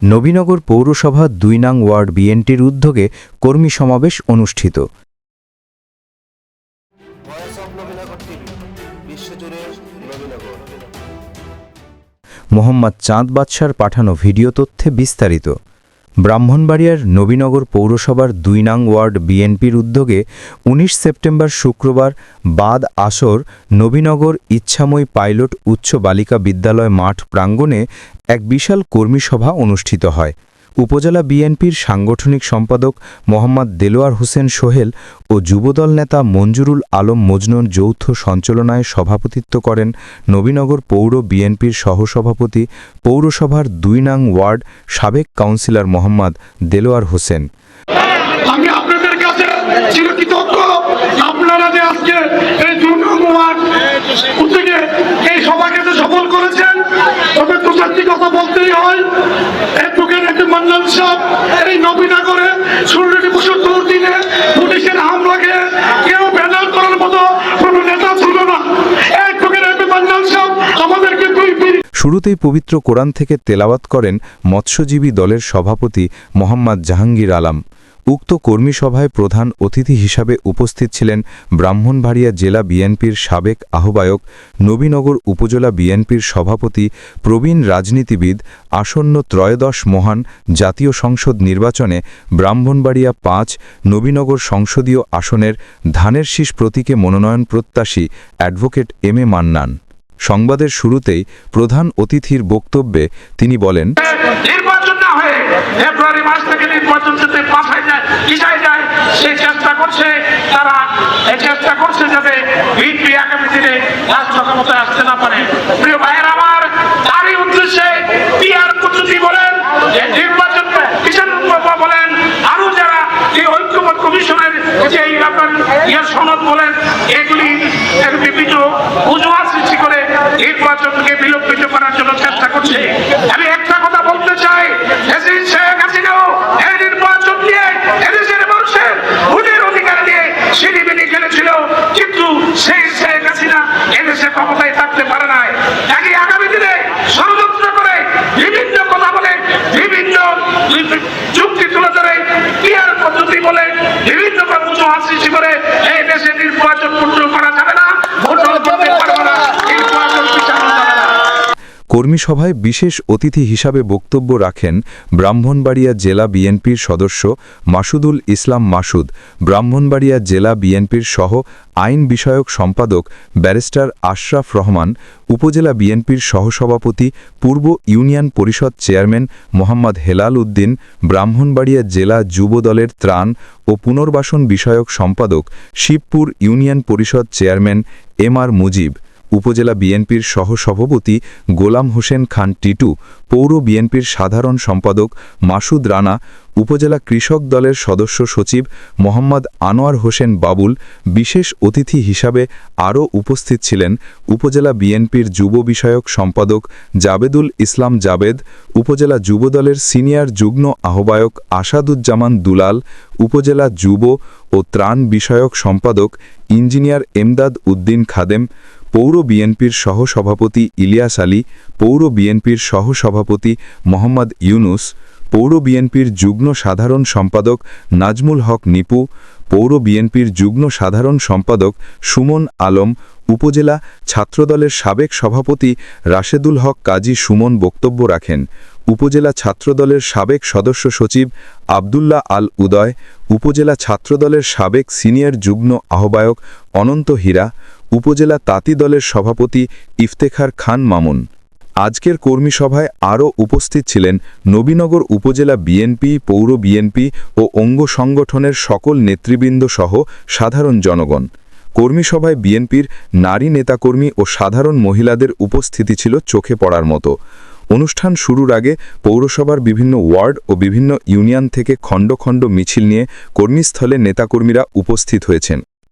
নবীনগর পৌরসভা দুই নাং ওয়ার্ড বিএনটির উদ্যোগে কর্মী সমাবেশ অনুষ্ঠিত। মোহাম্মদ চাঁদ বাদশার পাঠানো ভিডিও তথ্যে বিস্তারিত। ব্রাহ্মণবাড়িয়ার নবীনগর পৌরসভার দুই নাং ওয়ার্ড বিএনপির উদ্যোগে ১৯ সেপ্টেম্বর শুক্রবার বাদ আসর নবীনগর ইচ্ছাময় পাইলট উচ্চ বালিকা বিদ্যালয় মাঠ প্রাঙ্গণে এক বিশাল কর্মীসভা অনুষ্ঠিত হয়। উপজেলা বিএনপির সাংগঠনিক সম্পাদক মোহাম্মদ দেলোয়ার হোসেন সোহেল ও যুবদল নেতা মঞ্জুরুল আলম মজনুর যৌথ সঞ্চালনায় সভাপতিত্ব করেন নবীনগর পৌর বিএনপির সহসভাপতি, পৌরসভার দুই নাং ওয়ার্ড সাবেক কাউন্সিলর মোহাম্মদ দেলোয়ার হোসেন। এই নবীনগরে ষোলোটি দিনে পুলিশের কেউ ব্যানার করার মতো কোনো নেতা ছিল না। শুরুতেই পবিত্র কোরআন থেকে তেলাওয়াত করেন মৎস্যজীবী দলের সভাপতি মোহাম্মদ জাহাঙ্গীর আলম। উক্ত কর্মী সভায় প্রধান অতিথি হিসাবে উপস্থিত ছিলেন ব্রাহ্মণবাড়িয়া জেলা বিএনপির সাবেক আহ্বায়ক, নবীনগর উপজেলা বিএনপির সভাপতি, প্রবীণ রাজনীতিবিদ, আসন্ন ত্রয়োদশ মহান জাতীয় সংসদ নির্বাচনে ব্রাহ্মণবাড়িয়া পাঁচ, নবীনগর সংসদীয় আসনের ধানের শীষ প্রতীকে মনোনয়ন প্রত্যাশী অ্যাডভোকেট এম এ মান্নান। সংবাদের শুরুতেই প্রধান অতিথির বক্তব্যে তিনি বলেন হয়ে ফেব্রুয়ারি মাস থেকে যায় পিছায় যায় সেই চেষ্টা করছে, তারা আসতে না পারে। আমার উদ্দেশ্যে বলেন আরও যারা ঐক্যমত কমিশনের ইয়ে সনদ বলেন, এগুলি করে এই দেশে নির্বাচন পূর্ণ করা যাবে না ভোট করতে পারবে না নির্বাচন পিছানো যাবে না কর্মী সভায় বিশেষ অতিথি হিসাবে বক্তব্য রাখেন ব্রাহ্মণবাড়িয়া জেলা বিএনপির সদস্য মাসুদুল ইসলাম মাসুদ, ব্রাহ্মণবাড়িয়া জেলা বিএনপির সহ আইন বিষয়ক সম্পাদক ব্যারিস্টার আশরাফ রহমান, উপজেলা বিএনপির সহসভাপতি পূর্ব ইউনিয়ন পরিষদ চেয়ারম্যান মোহাম্মদ হেলাল উদ্দিন, ব্রাহ্মণবাড়িয়া জেলা যুব দলের ত্রাণ ও পুনর্বাসন বিষয়ক সম্পাদক Shibpur union Parishad chairman M R Mujib. Upazila বিএনপির সহসভাপতি গোলাম হোসেন খান টিটু, পৌর বিএনপির সাধারণ সম্পাদক মাসুদ রানা, উপজেলা কৃষক দলের সদস্য সচিব মোহাম্মদ আনোয়ার হোসেন বাবুল, বিশেষ অতিথি হিসাবে আরও উপস্থিত ছিলেন উপজেলা বিএনপির যুব বিষয়ক সম্পাদক জাবেদুল ইসলাম জাবেদ, উপজেলা যুবদলের সিনিয়র যুগ্ম আহ্বায়ক আসাদুজ্জামান দুলাল, উপজেলা যুব ও ত্রাণ বিষয়ক সম্পাদক ইঞ্জিনিয়ার এমদাদ উদ্দিন খাদেম পৌর বিএনপির সহসভাপতি ইলিয়াস আলী, পৌর বিএনপির সহসভাপতি মোহাম্মদ ইউনুস, পৌর বিএনপির যুগ্ম সাধারণ সম্পাদক নাজমুল হক নিপু, পৌর বিএনপির যুগ্ম সাধারণ সম্পাদক সুমন আলম, উপজেলা ছাত্রদলের সাবেক সভাপতি রাশেদুল হক কাজী সুমন বক্তব্য রাখেন। উপজেলা ছাত্রদলের সাবেক সদস্য সচিব আবদুল্লাহ আল উদয়, উপজেলা ছাত্রদলের সাবেক সিনিয়র যুগ্ম আহ্বায়ক অনন্ত হীরা উপজেলা তাঁতি দলের সভাপতি ইফতেখার খান মামুন। আজকের কর্মী সভায় আরও উপস্থিত ছিলেন নবীনগর উপজেলা বিএনপি, পৌর বিএনপি ও অঙ্গ সংগঠনের সকল নেতৃবৃন্দ সহ সাধারণ জনগণ। কর্মী সভায় বিএনপির নারী নেতাকর্মী ও সাধারণ মহিলাদের উপস্থিতি ছিল চোখে পড়ার মতো। অনুষ্ঠান শুরুর আগে পৌরসভার বিভিন্ন ওয়ার্ড ও বিভিন্ন ইউনিয়ন থেকে খণ্ড খণ্ড মিছিল নিয়ে কর্মীস্থলে নেতাকর্মীরা উপস্থিত হয়েছেন।